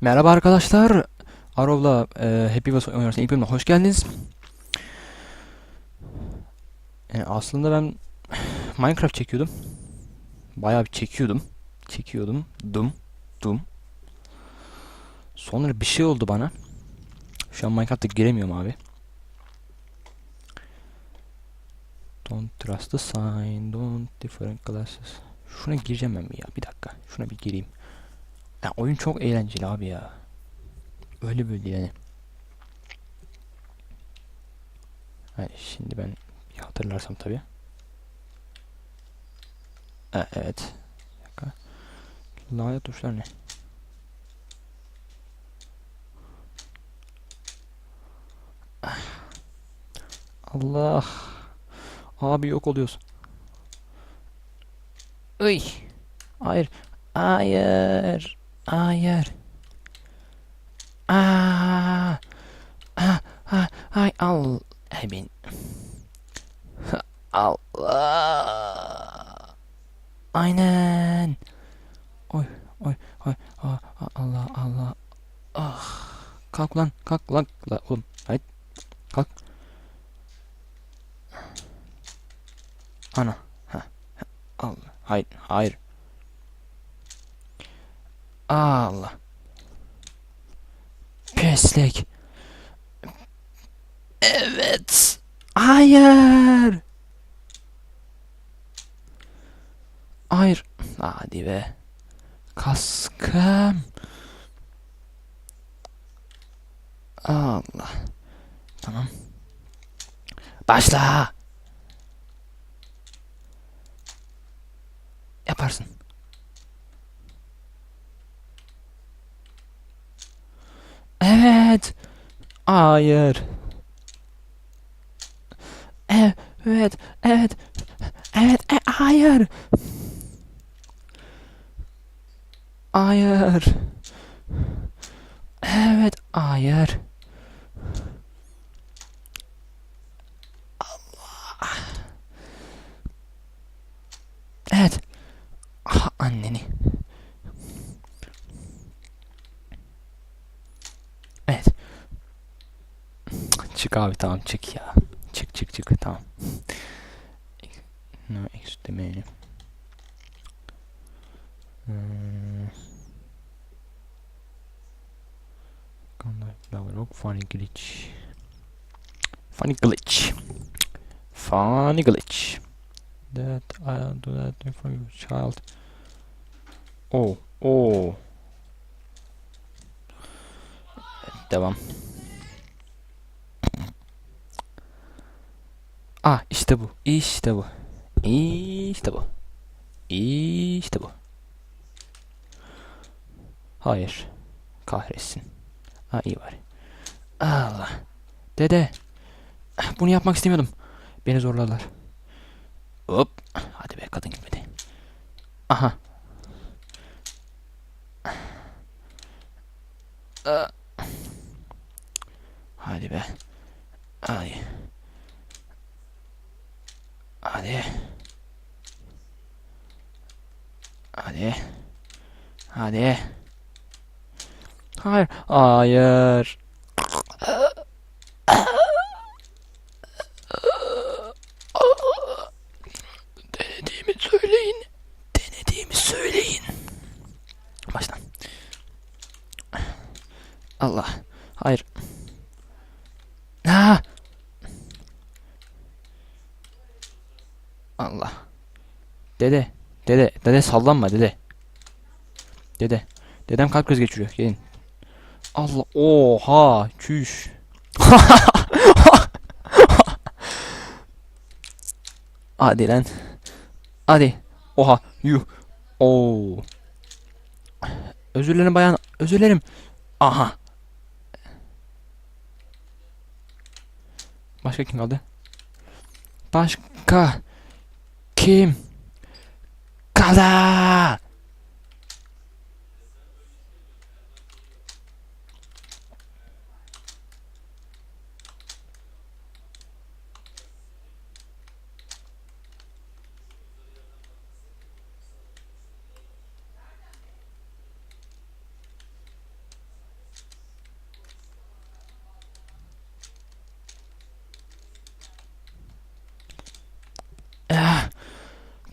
Merhaba arkadaşlar. Arov'la e, Happy Wheels oynuyoruz. İlk bölümüne hoş geldiniz. Yani aslında ben Minecraft çekiyordum. Bayağı bir çekiyordum. Çekiyordum. Dum. Dum. Sonra bir şey oldu bana. Şu an Minecraft'a giremiyorum abi. Don't trust the sign. Don't different classes. Şuna gireceğim ben bir ya. Bir dakika. Şuna bir gireyim. Ya oyun çok eğlenceli abi ya. Öyle böyle yani. Ha, şimdi ben bir hatırlarsam tabii. Ha, evet. Lanet tuşlar ne? Ah. Allah. Abi yok oluyorsun. Iy. Hayır. Hayır. Hayır. Aa. Ah, ah, ay al. Emin. Allah. Aynen. Oy, oy, oy. Ah, ah, Allah, Allah. Ah. Kalk lan, kalk lan. La, oğlum, hayır. Kalk. Ana. Ha. Allah. Hayır, hayır. Allah. Pislik. Evet. Hayır. Hayır. Hadi be. Kaskım. Allah. Tamam. Başla. Yaparsın. Evet. Hayır. Evet, evet. Evet, e, hayır. Hayır. Evet, hayır. Allah. Evet. Ah, anneni. Evet. Çık abi tamam çık ya. Çık çık çık tamam. No extreme. Hmm. Contact Log funny glitch. Funny glitch. Funny glitch. That I do that for your child. Oh, oh. Devam. Ah işte bu. İşte bu. İşte bu. İşte bu. Hayır. Kahretsin. Ha iyi var. Allah. Dede. Bunu yapmak istemiyordum. Beni zorladılar. Hop. Hadi be kadın gitmedi. Aha. Ah. Hadi be. Hadi. Hadi. Hadi. Hadi. Hayır. Hayır. Allah. Dede. Dede. Dede sallanma dede. Dede. Dedem kalp krizi geçiriyor. Gelin. Allah. Oha. Çüş. Hadi lan. Hadi. Oha. Yuh. Oo. Özür dilerim bayan. Özür dilerim. Aha. Başka kim kaldı? Başka kim kaldı?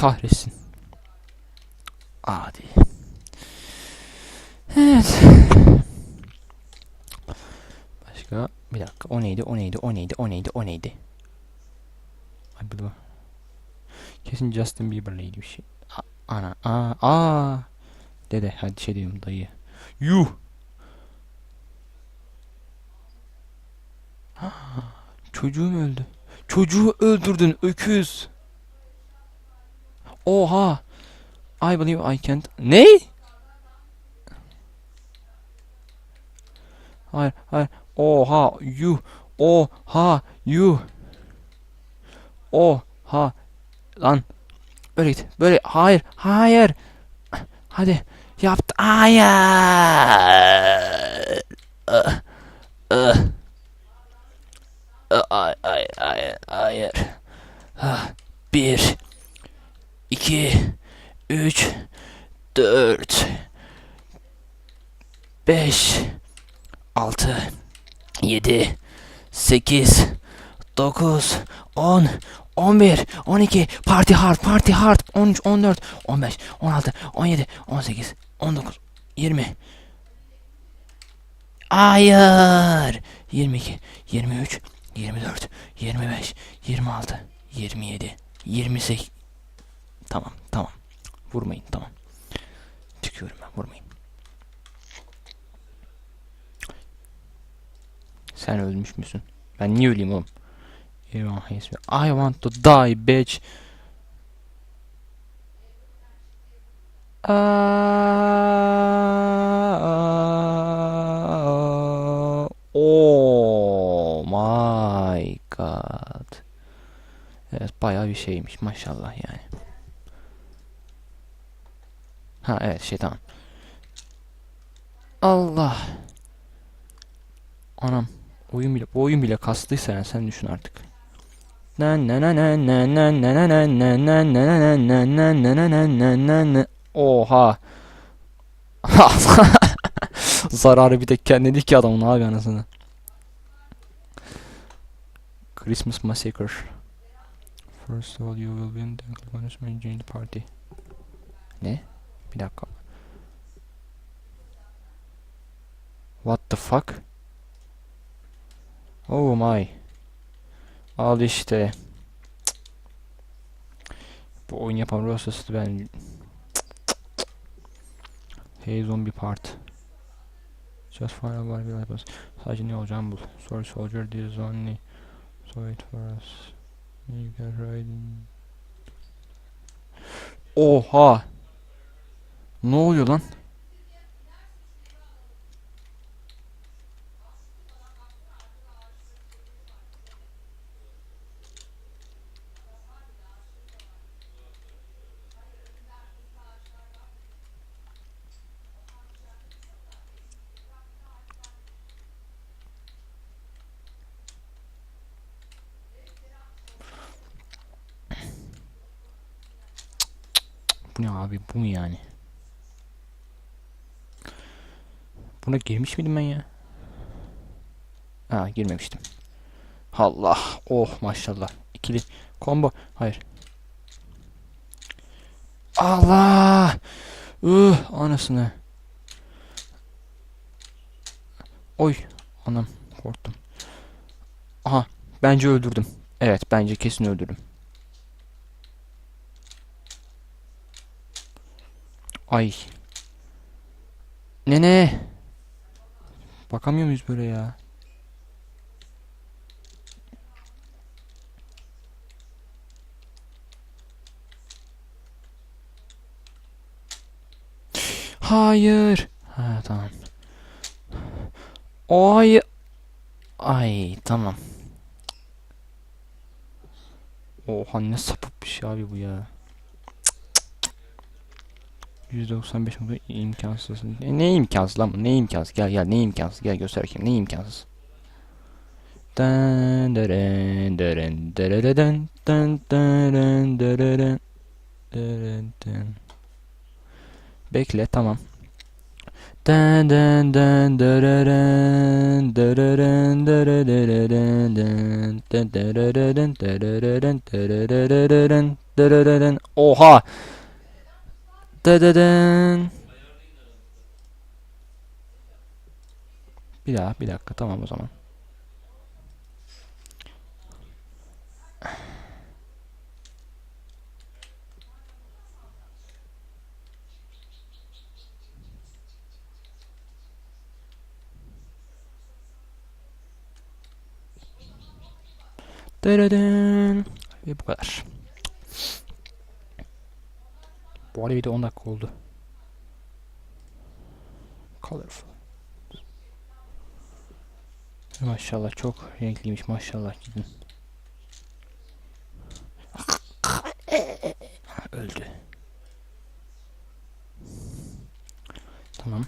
Kahretsin. Hadi. Evet. Başka bir dakika. O neydi? O neydi? O neydi? O neydi? O neydi? Ay bu da- Kesin Justin Bieber'leydi bir şey. A- ana. Aa. Aa. Dede. Hadi şey diyorum dayı. Yuh. Çocuğum öldü. Çocuğu öldürdün öküz. Oha. I believe I can't. Ne? Hayır, hayır. Oha, you. Oha, you. Oha. Lan. Böyle git. Böyle. Hayır, hayır. Hadi. Yaptı. Hayır. Ah, ah. Ay, ay, ay, hayır. Ah, Bir. 2 3 4 5 6 7 8 9 10 11 12 parti hard parti hard 13 14 15 16 17 18 19 20 Hayır! 22 23 24 25 26 27 28 Tamam, tamam. Vurmayın, tamam. Çıkıyorum ben, vurmayın. Sen ölmüş müsün? Ben niye öleyim oğlum? I want to die, bitch. Aa, oh my god. Evet bayağı bir şeymiş maşallah yani. Ha evet şey tamam. Allah. Anam. Oyun bile, bu oyun bile kastıysa yani sen düşün artık. Oha. Zararı bir tek kendini ki adamın abi anasını. Christmas Massacre. First of all you will win the punishment during party. Ne? Bir dakika. What the fuck? Oh my. Al işte. Bu oyun yapan Rosas'ı ben Hey zombie part. Just find out what will happen. Sadece ne olacağını bul. Sorry soldier this is only. So wait for us. You can ride. Oha. Ne oluyor lan? Bu ne abi? Bu mu yani? Buna girmiş miydim ben ya? Ha girmemiştim. Allah. Oh maşallah. İkili combo. Hayır. Allah. Ih anasını. Oy. Anam korktum. Aha. Bence öldürdüm. Evet bence kesin öldürdüm. Ay. Nene. Bakamıyor muyuz böyle ya? Hayır. Ha tamam. Ay. Ay tamam. Oha ne sapık bir şey abi bu ya. %95 oldu imkansız. Ne, ne imkansız lan bu? Ne imkansız? Gel gel ne imkansız? Gel göster bakayım ne imkansız? Dın dırın dırın dırırın dın dırın dırırın dırın dın. Bekle tamam. Den den den dereren dereren dereren den dereren dereren dereren dereren Oha! Dededen. Bir daha bir dakika tamam o zaman. Dededen. Ve bu kadar. Bu arada video 10 dakika oldu. Colorful. Maşallah çok renkliymiş maşallah gidin. Öldü. Tamam.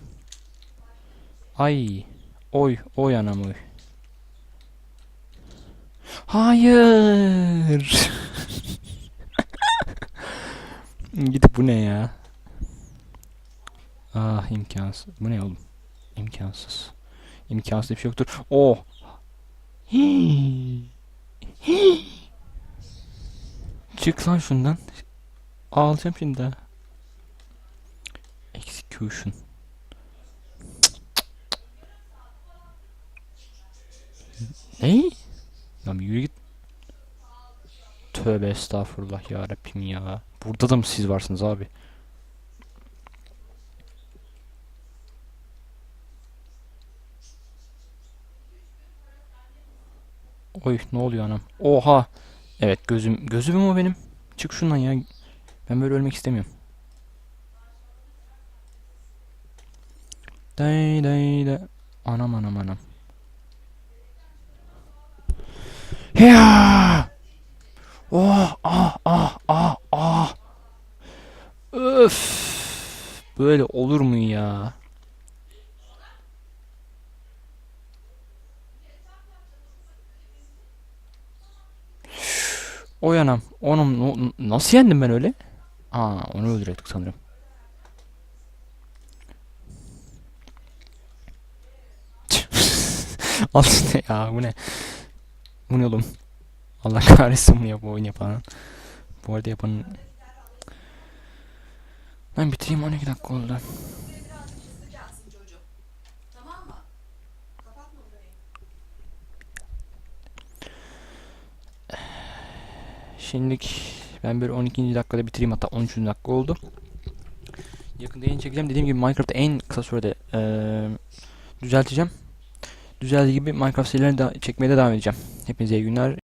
Ay. Oy. Oy anam oy. Hayır. Gidip bu ne ya? Ah imkansız. Bu ne oğlum? İmkansız. İmkansız bir şey yoktur. Oh. Çık lan şundan. Ağlayacağım şimdi ha. Execution. Ne? Lan yürü git. Tövbe estağfurullah ya Rabbim ya. Burada da mı siz varsınız abi? Oy ne oluyor anam? Oha. Evet gözüm gözüm o benim? Çık şundan ya. Ben böyle ölmek istemiyorum. Day day day. Anam anam anam. Ya! Oh ah ah ah ah. Öf. Böyle olur mu ya? Oy anam. Onum no- nasıl yendim ben öyle? Aa onu öldürecektik sanırım. Al ya bu ne? Bu ne oğlum? Allah kahretsin bunu yap oyun yapanın. Bu arada yapanın... Ben bitireyim 12 dakika oldu. Şimdilik ben böyle 12. dakikada bitireyim hatta 13. dakika oldu. Yakında yayın çekeceğim. Dediğim gibi Minecraft'ı en kısa sürede eee, düzelteceğim. Düzeldiği gibi Minecraft serilerini de çekmeye de devam edeceğim. Hepinize iyi günler.